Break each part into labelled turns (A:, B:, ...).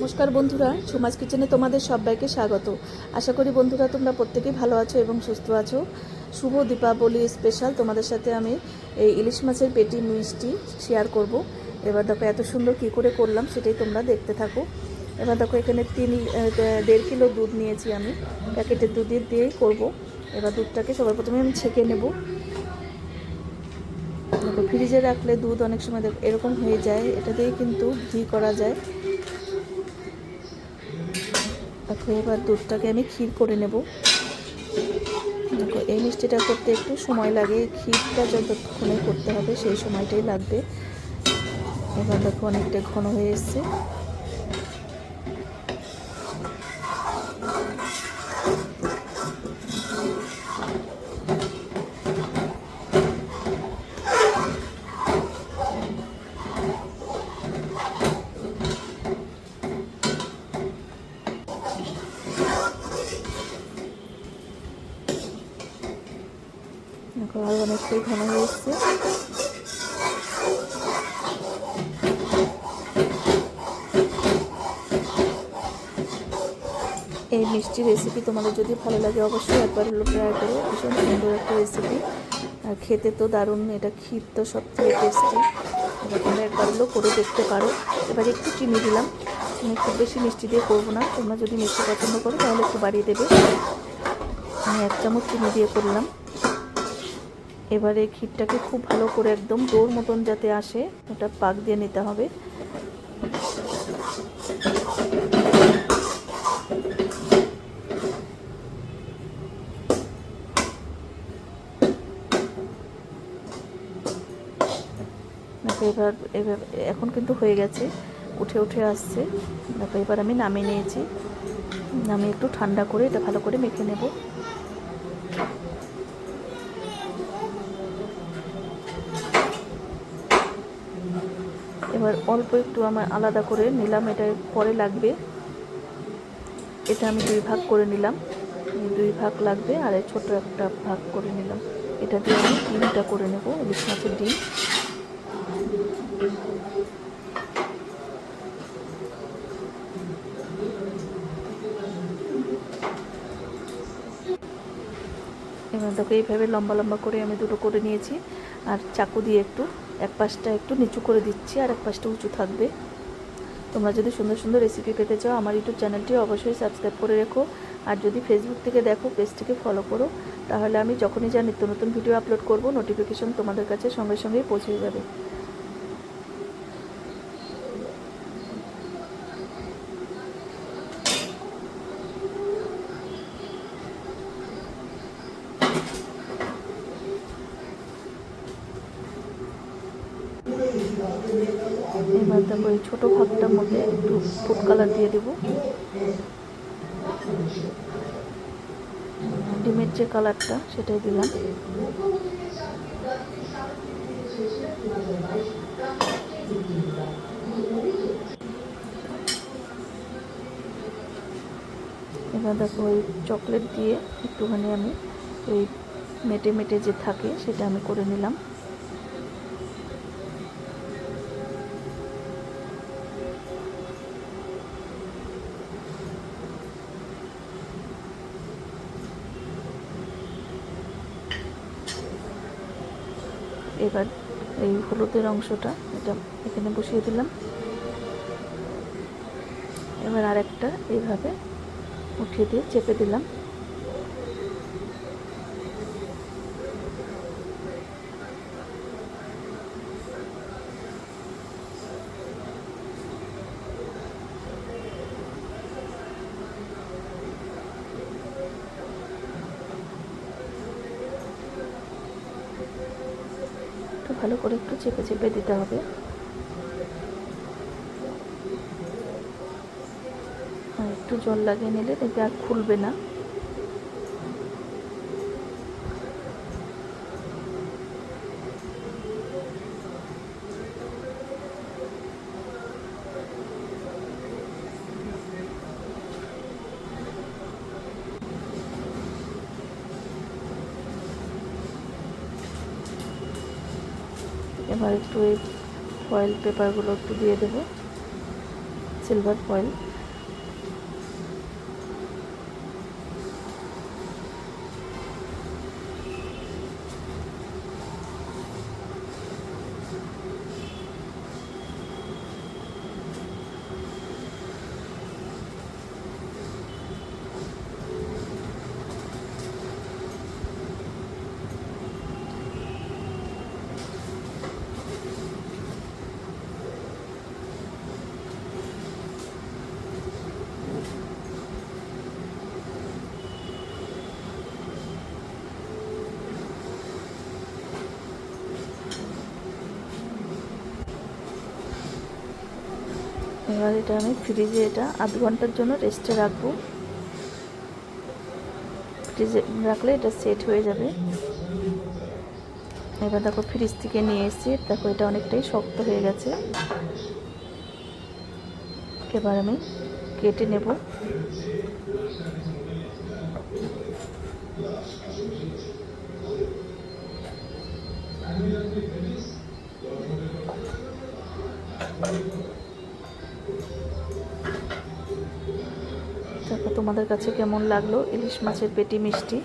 A: নমস্কার বন্ধুরা, সমাজ কিচেনে তোমাদের সবাইকে স্বাগত। আশা করি বন্ধুরা তোমরা প্রত্যেকেই ভালো আছো এবং সুস্থ আছো। শুভ দীপাবলি স্পেশাল তোমাদের সাথে আমি এই ইলিশ মাছের পেটি মিষ্টি শেয়ার করব। এবার দেখো এত সুন্দর কী করে করলাম সেটাই তোমরা দেখতে থাকো। এবার দেখো এখানে তিন দেড় কিলো দুধ নিয়েছি আমি। প্যাকেটের দুধের দিয়েই করব। এবার দুধটাকে সবার প্রথমে আমি ছেঁকে নেব। দেখো ফ্রিজে রাখলে দুধ অনেক সময় দেখো এরকম হয়ে যায়। এটা দিয়ে কিন্তু ঘি করা যায়। দেখো, এবার দুধটাকে আমি ক্ষীর করে নেব। দেখো, এই মিষ্টিটা করতে একটু সময় লাগে। ক্ষীরটা যতক্ষণে করতে হবে, সেই সময়টাই লাগবে। এবার দেখো, অনেকটা ঘন হয়ে এসছে দেখো আরও অনেকটাই ঘন হয়ে এসছে। এই মিষ্টি রেসিপি তোমাদের যদি ভালো লাগে অবশ্যই একবার হলো ট্রাই করো। ভীষণ সুন্দর একটা রেসিপি আর খেতে তো দারুণ, এটা ক্ষীর তো সব থেকে টেস্টি তোমরা একবার হলো করে দেখতে পারো। এবার একটু চিনি দিলাম। আমি খুব বেশি মিষ্টি দিয়ে করব না। তোমরা যদি মিষ্টি পছন্দ করো তাহলে একটু বাড়িয়ে দেবে। আমি এক চামচ চিনি দিয়ে করলাম। এবারে ক্ষীরটাকে খুব ভালো করে একদম ডোর মতন যাতে আসে, ওটা পাক দিয়ে নিতে হবে। এবার এবার এখন কিন্তু হয়ে গেছে, উঠে উঠে আসছে। দেখো এবার আমি নামিয়ে নিয়েছি। নামিয়ে একটু ঠান্ডা করে এটা ভালো করে মেখে নেব। এবার অল্প একটু আমার আলাদা করে নিলাম, এটা পরে লাগবে। এটা আমি দুই ভাগ করে নিলাম। দুই ভাগ লাগবে আর এই ছোট একটা ভাগ করে নিলাম। এটা দিয়ে আমি ডিমটা করে নেব, ইলিশ মাছের ডিম। এবার দেখো এইভাবে লম্বা লম্বা করে আমি দুটো করে নিয়েছি। আর চাকু দিয়ে একটু এক পাশটা একটু নিচু করে দিচ্ছি আর এক পাশটা উঁচু থাকবে। তোমরা যদি সুন্দর সুন্দর রেসিপি পেতে চাও, আমার ইউটিউব চ্যানেলটি অবশ্যই সাবস্ক্রাইব করে রেখো। আর যদি ফেসবুক থেকে দেখো পেজটিকে ফলো করো, তাহলে আমি যখনই যা নিত্য নতুন ভিডিও আপলোড করব নোটিফিকেশন তোমাদের কাছে সঙ্গে সঙ্গেই পৌঁছে যাবে। এবার দেখো এই ছোটো মধ্যে একটু ফুড কালার দিয়ে দেবো। ডিমের যে কালারটা সেটাই দিলাম। এবার দেখো ওই চকলেট দিয়ে একটুখানি আমি ওই মেটে মেটে যে থাকে, সেটা আমি করে নিলাম। এবার এই হলুদের অংশটা এটা এখানে বসিয়ে দিলাম। এবার আরেকটা এইভাবে উঠিয়ে দিয়ে চেপে দিলাম একটু ভালো করে একটু চেপে চেপে দিতে হবে। একটু জল লাগিয়ে নিলে দেখবে আর খুলবে না। এবার একটু এই ফয়েল পেপারগুলো একটু দিয়ে দেবো সিলভার ফয়েল। এবার এটা আমি ফ্রিজে এটা আধ ঘণ্টার জন্য রেস্টে রাখব। ফ্রিজে রাখলে এটা সেট হয়ে যাবে। এবার দেখো ফ্রিজ থেকে নিয়ে এসেছি। দেখো এটা অনেকটাই শক্ত হয়ে গেছে। এবার আমি কেটে নেব। তোমাদের কাছে কেমন লাগল? ইলিশ মাছের পেটি মিষ্টি।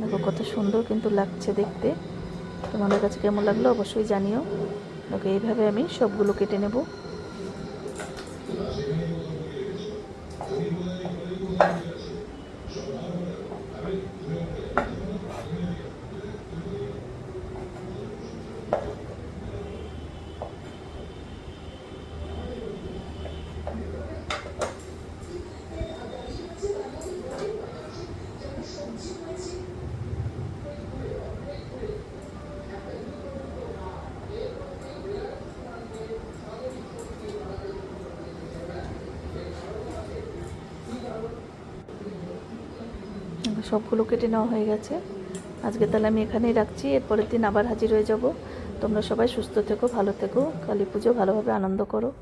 A: দেখো কত সুন্দর কিন্তু লাগছে দেখতে। তোমাদের কাছে কেমন লাগল অবশ্যই জানিও। দেখো এইভাবে আমি সবগুলো কেটে নেব। সবগুলো কেটে নেওয়া হয়ে গেছে। আজকে তাহলে আমি এখানেই রাখছি। এরপরের দিন আবার হাজির হয়ে যাব। তোমরা সবাই সুস্থ থেকো, ভালো থেকো। কালী পুজো ভালোভাবে আনন্দ করো।